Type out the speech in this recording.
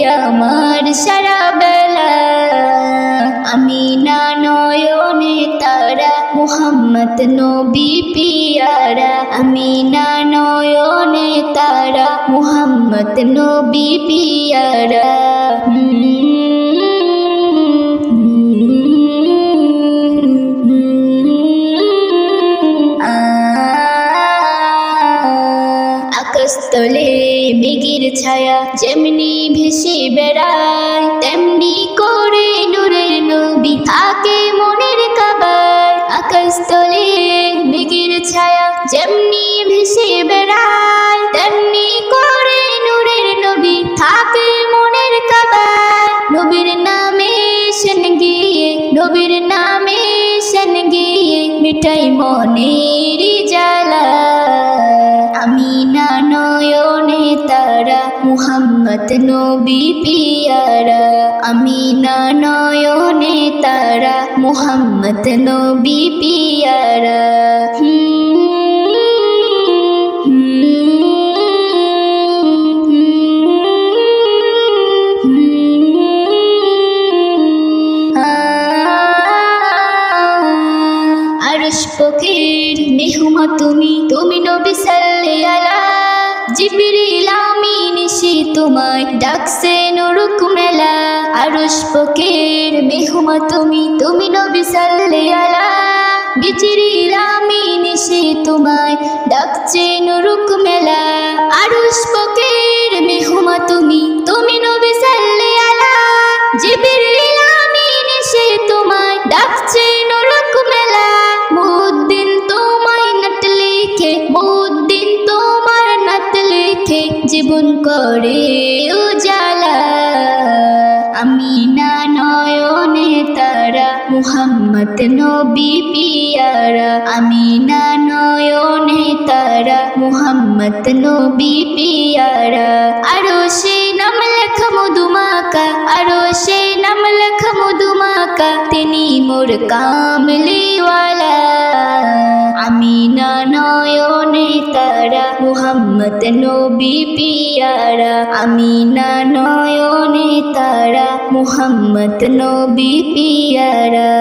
আমার সারা বেলা। আমি না নয়নে তারা, মুহাম্মদ নবী পিয়ারা। আমি না নয়নে তারা, মুহাম্মদ নবী পিয়ারা। আকাশতলে মেঘের ছায়া যেমনি ভেসে বেড়ায়, তেমনি করে নূরের নবী থাকে মনের কাবায়। আকাশতলে মেঘের ছায়া যেমনি ভেসে বেড়ায়, তেমনি করে নূরের নবী থাকে মনের কাবায়। নবীর নামে সেন গিয়ে, নবীর নামে সেন গিয়ে মিঠাই মনের জ্বালা আমি না নয়নে তারা মুহাম্মদ নবী পিয়ারা। আমিনা নয়নে তারা মুহাম্মদ নবী পিয়ারা। পকের মেহুমা, তুমি তুমি নবী সাল্লি আলা জিবরিল আমিন সে তোমায় ডাকছে নুরুক মেলা। আরশ পকের মেহুমা, তুমি তুমি নবী সাল্লি আলা জিবরিল আমিন সে তোমায় ডাকছে নুরুক মেলা। আরশ জীবন করে উজালা। আমি না নয়নে তারা, মুহাম্মদ নবী পিয়ারা। আমি না নয়নে তারা, মুহাম্মদ নবী পিয়ারা। আরও সে নাম লেখা মধুমাকা আরও সে নাম লেখা মধুমাকা তিনি মোর কামলিওয়ালা। আমি না নয়নে তারা মুহাম্মদ নবী পিয়ারা আমি না নয়নে তারা মুহাম্মদ নবী পিয়ারা।